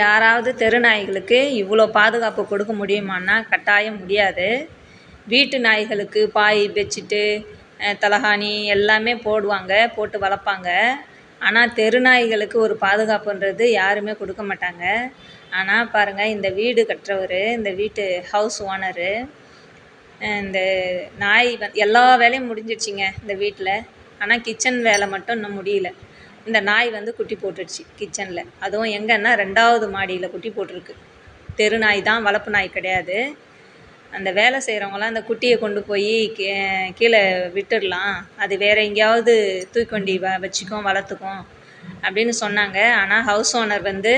யாராவது தெரு நாய்களுக்கு இவ்வளோ பாதுகாப்பு கொடுக்க முடியுமான்னா கட்டாயம் முடியாது. வீட்டு நாய்களுக்கு பாய் பெட்ஷீட்டு தலகாணி எல்லாமே போடுவாங்க போட்டு வளர்ப்பாங்க. ஆனால் தெரு நாய்களுக்கு ஒரு பாதுகாப்புன்றது யாருமே கொடுக்க மாட்டாங்க. ஆனால் பாருங்கள் இந்த வீடு கட்டுறவர் இந்த வீட்டு ஹவுஸ் ஓனரு இந்த நாய் வந் எல்லா வேலையும் முடிஞ்சிடுச்சிங்க இந்த வீட்டில் ஆனால் கிச்சன் வேலை மட்டும் இன்னும் முடியல. இந்த நாய் வந்து குட்டி போட்டுடுச்சு கிச்சனில் அதுவும் எங்கன்னா ரெண்டாவது மாடியில் குட்டி போட்டிருக்கு. தெரு நாய் தான் வளர்ப்பு நாய் கிடையாது. அந்த வேலை செய்கிறவங்களாம் அந்த குட்டியை கொண்டு போய் கீ கீழே விட்டுடலாம். அது வேறு எங்கேயாவது தூக்கொண்டி வ வச்சுக்கும் வளர்த்துக்கும் அப்படின்னு சொன்னாங்க. ஆனால் ஹவுஸ் ஓனர் வந்து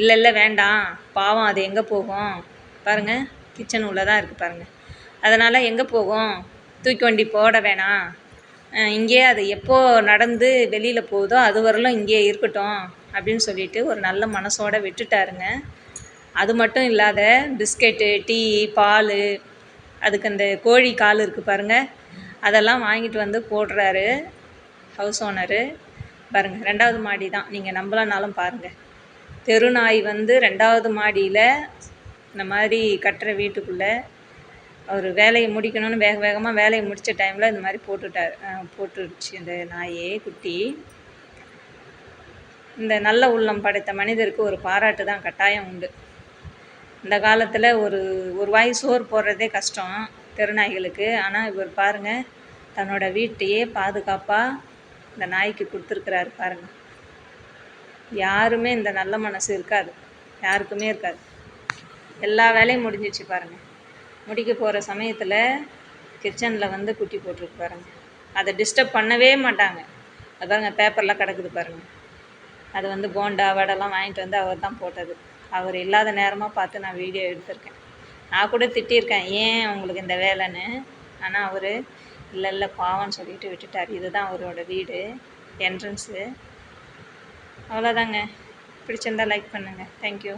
இல்லை இல்லை வேண்டாம். பாவம் அது எங்கே போகும்? பாருங்கள் கிச்சன் உள்ளே தான் இருக்குது பாருங்கள் அதனால் எங்கே போகும்? தூக்கி வண்டி போட வேணாம். இங்கேயே அது எப்போ நடந்து வெளியில் போகுதோ அது வரலும் இங்கேயே இருக்கட்டும் அப்படின்னு சொல்லிட்டு ஒரு நல்ல மனசோட விட்டுட்டாருங்க. அது மட்டும் இல்லாத பிஸ்கெட்டு டீ பால் அதுக்கு அந்த கோழி கால் இருக்குது பாருங்கள் அதெல்லாம் வாங்கிட்டு வந்து போடுறாரு ஹவுஸ் ஓனரு. பாருங்கள் ரெண்டாவது மாடி தான். நீங்கள் நம்பலனாலும் பாருங்கள் தெரு நாய் வந்து ரெண்டாவது மாடியில் இந்த மாதிரி கட்டுற வீட்டுக்குள்ளே அவர் வேலையை முடிக்கணும்னு வேக வேகமாக வேலையை முடித்த டைமில் இந்த மாதிரி போட்டுட்டார். போட்டுடுச்சு இந்த நாயே குட்டி. இந்த நல்ல உள்ளம் படைத்த மனிதருக்கு ஒரு பாராட்டு தான் கட்டாயம் உண்டு. இந்த காலத்தில் ஒரு ஒரு வாய் சோறு போடுறதே கஷ்டம் தெருநாய்களுக்கு. ஆனால் இவர் பாருங்கள் தன்னோட வீட்டையே பாதுகாப்பாக இந்த நாய்க்கு கொடுத்துருக்குறாரு பாருங்கள் யாருமே இந்த நல்ல மனசு இருக்காது. யாருக்குமே இருக்காது. எல்லா வேலையும் முடிஞ்சிச்சு பாருங்கள் முடிக்க போகிற சமயத்தில் கிச்சனில் வந்து குட்டி போட்டிருக்கு பாருங்கள் அதை டிஸ்டர்ப் பண்ணவே மாட்டாங்க. அது பாருங்கள் பேப்பர்லாம் கிடக்குது பாருங்கள் அது வந்து போண்டா வடைலாம் வாங்கிட்டு வந்து அவர் தான் போட்டது. அவர் இல்லாத நேரமாக பார்த்து நான் வீடியோ எடுத்திருக்கேன். நான் கூட திட்டியிருக்கேன் ஏன் உங்களுக்கு இந்த வேலைன்னு? ஆனால் அவர் இல்லை இல்லை பாவம்னு சொல்லிட்டு விட்டுட்டார். இதுதான் அவரோட வீடு என்ட்ரன்ஸு அவ்வளோதாங்க பிடிச்சிருந்தா லைக் பண்ணுங்கள் தேங்க்யூ